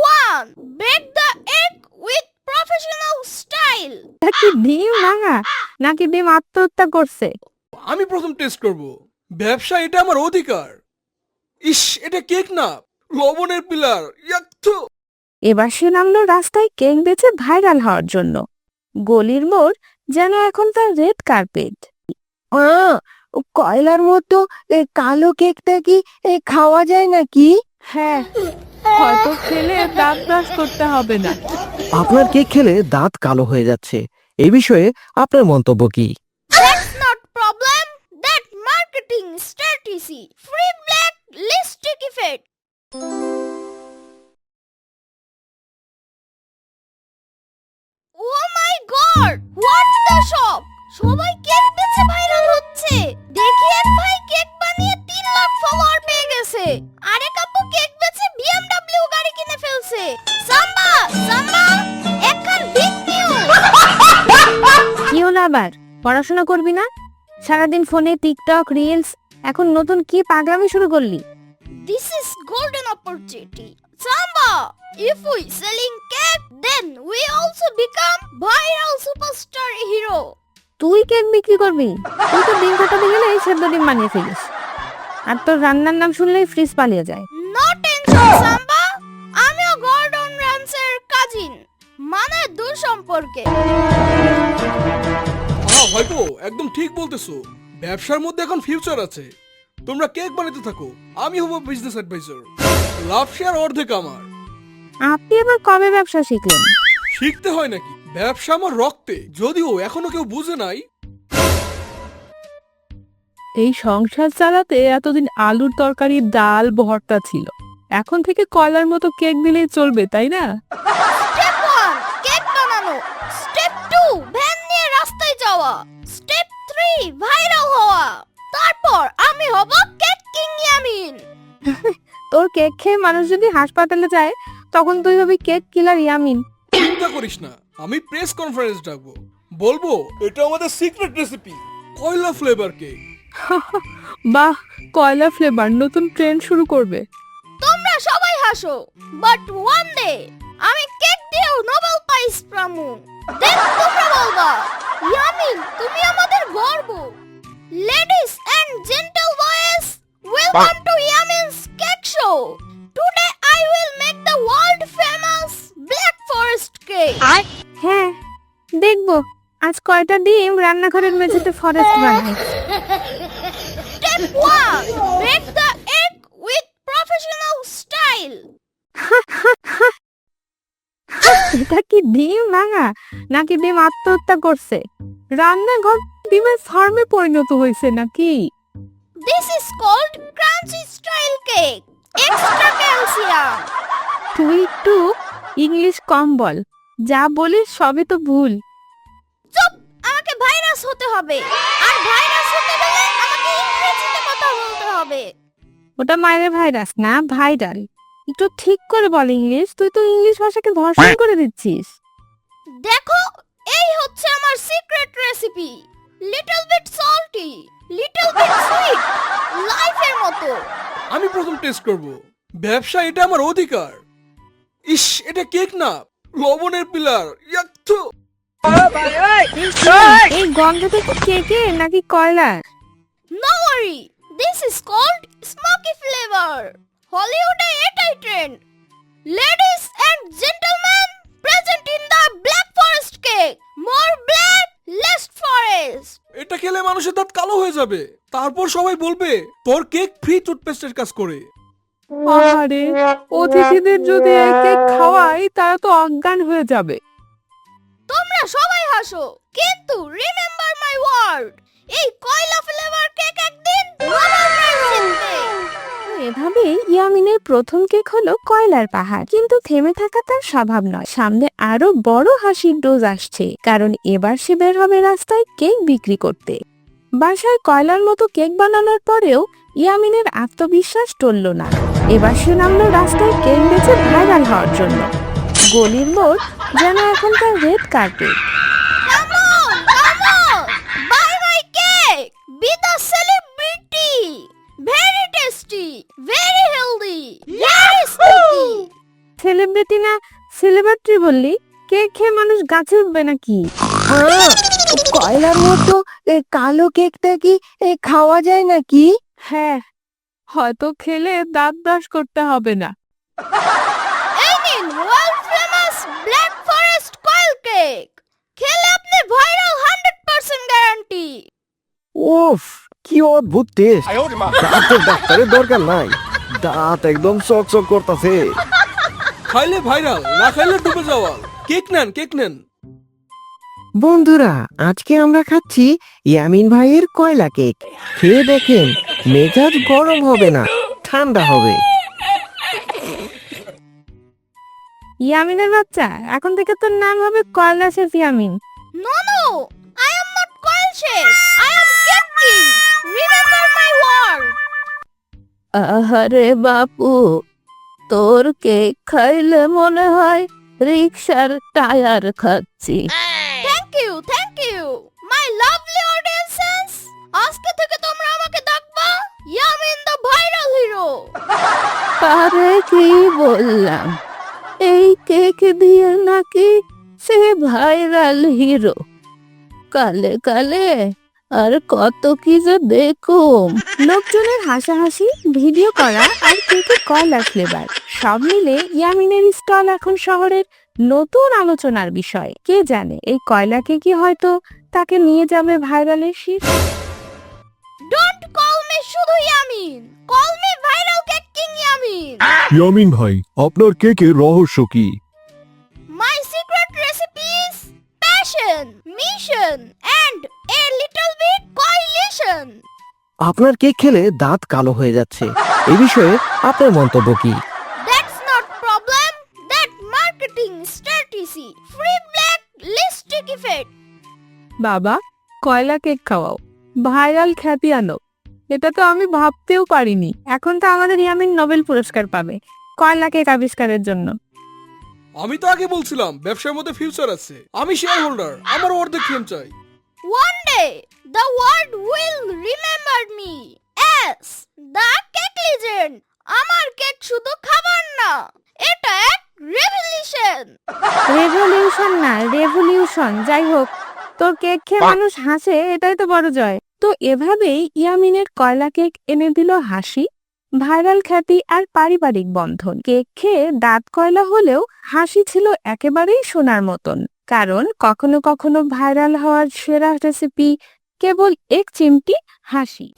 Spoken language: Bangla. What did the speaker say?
One bake the egg with professional style এটা কি ডিম ভাঙা? নাকি ডিম আত্মহত্যা করছে? আমি প্রথম টেস্ট করব। ব্যবসা এটা আমার অধিকার। ইস এটা কেক না। লবণের পিলার। ইয়াক্থু এবার সে নামলো রাস্তায় কেক বেচে ভাইরাল হওয়ার জন্য। গলির মোড় যেন এখন তার রেড কার্পেট। কয়লার মতো কালো কেকটা কি খাওয়া যায় নাকি? হ্যাঁ। হয়তো খেলে দাঁত ব্রাশ করতে হবে না আপনার কেক খেলে দাঁত কালো হয়ে যাচ্ছে এই বিষয়ে আপনার মন্তব্য কি That's not problem. That marketing strategy. Free black lipstick effect. Oh my god! What the shop? সবাই কেক বেচে ভাইরাল হচ্ছে দেখি এক ভাই কেক বানিয়ে তিন লাখ ফলোয়ার পেয়ে গেছে আরেক আপু কেক বেচে বিএমডব্লিউ আবার? পড়াশোনা করবি না? সারাদিন ফোনে টিকটক রিলস এখন নতুন কি পাগলামি শুরু করলি? This is golden opportunity. Samba, if we selling cake, then we also become viral superstar hero. তুই কেক বিক্রি করবি? তুই তো ডিম কাটাতে গেলে এই সেদ্ধ ডিম বানিয়ে ফেলিস। আর তোর রান্নার নাম শুনলেই ফ্রিজ পালিয়ে যায়। No tension, Samba. আমিও গর্ডন র্যামসের কাজিন মানে দূর সম্পর্কে ভাইপো একদম ঠিক বলতেছো। ব্যবসার মধ্যে এখন ফিউচার আছে। তোমরা কেক বানাতে থাকো আমি হব বিজনেস অ্যাডভাইজার লাভ শেয়ার অর্ধেক আমার। আপনি এবার কবে ব্যবসা শিখলেন? শিখতে হয় নাকি? ব্যবসা আমার রক্তে যদিও এখনও কেউ বুঝে নাই। এই সংসার চালাতে এতদিন আলুর তরকারি ডাল ভর্তা ছিল। এখন থেকে কয়লার মতো কেক দিলেই চলবে তাই না? যাওয়া স্টেপ থ্রি ভাইরাল হওয়া। তারপর আমি হব কেক কিং ইয়ামিন তোর কেক খেয়ে মানুষ যদি হাসপাতালে যায় তখন তুই হবি কেক কিলার ইয়ামিন চিন্তা করিস না আমি প্রেস কনফারেন্স ডাকবো। বলব এটা আমাদের সিক্রেট রেসিপি কয়লা ফ্লেভার কেক বাহ কয়লা ফ্লেভার নতুন ট্রেন্ড শুরু করবে। তোমরা সবাই হাসো বাট ওয়ান ডে আমি কেক দিয়েও নোবেল প্রাইজ পামু। দেন তোমরা বলবা। ইয়ামিন তুমি আমাদের গর্ব। Ladies and gentle boys welcome to Yamin's cake show today I will make the world famous black forest cake হ্যাঁ দেখব। আজ কয়টা ডিম রান্নাঘরের মেঝেতে ফরেস্ট বানায়? Step one bake the egg with professional style এটা কি ডিম? ভাঙা নাকি ডিম আত্মহত্যা করছে? রান্নাঘর ডিমের ফার্মে পরিণত হয়েছে নাকি? This is called crunchy style cake. Extra calcium. তুই একটু ইংলিশ কম বল। যা বলিস সবই তো ভুল। চুপ! আমাকে ভাইরাস হতে হবে। আর ভাইরাস হতে গেলে আমাকে ইংরেজিতে কথা বলতে হবে। ওটা মায়ের ভাইরাস না ভাইরাল একটু ঠিক করে বল ইংলিশ। তুই তো ইংলিশ ভাষাকে ধর্ষণ করে দিচ্ছিস। দেখো এই হচ্ছে আমার secret recipe little bit salty little bit sweet লাইফের মতো। আমি প্রথম টেস্ট করব। ব্যবসা এটা আমার অধিকার। ইস এটা কেক না। লবণের পিলার ইয়াক্থু এই গন্ধটা কি কেকে নাকি কয়লা no worry this is called smoky flavour হলিউডে এটাই trend ladies and gentleman present in the black forest cake more black less forest এটা খেলে মানুষের দাঁত কালো হয়ে যাবে। তারপর সবাই বলবে তোর কেক ফ্রি টুথপেস্টের কাজ করে। আরে অতিথিদের যদি এক এক খাওয়াই তারা তো অজ্ঞান হয়ে যাবে। তোমরা সবাই হাসো কিন্তু রিমেম্বার মাই ওয়ার্ড এই কয়লা ফ্লেভার কেক একদিন নোবেল প্রাইজ জিতবে এভাবে ইয়ামিনের প্রথম কেক হলো কয়লার পাহাড়। কিন্তু থেমে থাকা তার স্বভাব নয়। সামনে আরও বড় হাসির ডোজ আসছে, কারণ এবার সে বের হবে রাস্তায় কেক বিক্রি করতে। বাসায় কয়লার মতো কেক বানানোর পরেও ইয়ামিনের আত্মবিশ্বাস টলল না। এবার সে নামলো রাস্তায় কেক বেচে ভাইরাল হওয়ার জন্য। গলির মোড় যেন এখন তার red carpet. Come Very healthy, very sticky. Celebrity না সেলিব্রিটি বললি? কেক খেয়ে মানুষ গাছে উঠবে নাকি? হ্যাঁ কয়লার মতো এ, কালো কেকটা কি এ, খাওয়া যায় নাকি? হ্যাঁ হয়তো খেলে দাঁত ব্রাশ করতে হবে না এই নিন ওয়ার্ল্ড ফেমাস ব্ল্যাক ফরেস্ট কয়েল কেক খেলে আপনি ভাইরাল হান্ড্রেড পার্সেন্ট গ্যারান্টি ওফ কি অদ্ভুত টেস্ট দাঁতের ডাক্তারের দরকার নাই। দাঁত একদম চক চক করতেছে। খাইলে ভাইরাল না খাইলে ডুবে যাওয়া। কেক নেন কেক নেন। বন্ধুরা আজকে আমরা খাচ্ছি ইয়ামিন ভাইয়ের কয়লা কেক। খেয়ে দেখেন মেজাজ গরম হবে না ঠান্ডা হবে। ইয়ামিনের বাচ্চা এখন থেকে তোর নাম হবে কয়লা chef Yamin. No no I am not coil chef. My word আহারে বাপু তোর কেক খাইলে মনে হয় রিক্সার টায়ার খাচ্ছি। Thank you thank you my lovely audiences আজকে থেকে তোমরা আমাকে ডাকবা ইয়ামিন দ্য ভাইরাল হিরো পারে কি বললাম এই কেক দিয়ে নাকি সে ভাইরাল হিরো কালে কালে আর কত কি যে দেখুম। লোকজনের হাসাহাসি ভিডিও করা আর কেকে কয়লা ফ্লেভার সব মিলে ইয়ামিনের স্টল এখন শহরের নতুন আলোচনার বিষয়। কে জানে এই কয়লাকে কি হয়তো তাকে নিয়ে যাবে ভাইরালের শীর্ষ ডোন্ট কল মি শুধু Yamin. Call me viral cake king Yamin. Yamin ভাই আপনার কেকের রহস্য কি? My secret recipes passion, mission, and a little bit coalition. আপনার কেক খেলে দাঁত কালো হয়ে যাচ্ছে। এ বিষয়ে আপনার মন্তব্য কি? That's not problem. That marketing strategy. Free black lipstick effect. বাবা কয়লা কেক খাওয়াও। ভাইরাল খ্যাতি আনো। এটা তো আমি ভাবতেও পারিনি। এখন তো আমাদের ইয়ামিন নোবেল পুরস্কার পাবে। কয়লা কেক আবিষ্কারের জন্য। আমি তো আগে বলছিলাম ব্যবসার মধ্যে ফিউচার আছে। আমি শেয়ার হোল্ডার আমার অর্ধেক ফেম চাই। Day, the world will remember me. As the cake legend. আমার কেক শুধু খাবার না এটা এক রেভলিউশন রেভলিউশন না রেভলিউশন যাই হোক তোর কেক খেয়ে মানুষ হাসে এটাই তো বড় জয়। তো এভাবেই ইয়ামিনের কয়লা কেক এনে দিল হাসি ভাইরাল খ্যাতি আর পারিবারিক বন্ধন। কেক খেয়ে দাঁত কয়লা হলেও হাসি ছিল একেবারেই সোনার মতন। কারণ কখনো কখনো ভাইরাল হওয়ার সেরা রেসিপি কেবল এক চিমটি হাসি।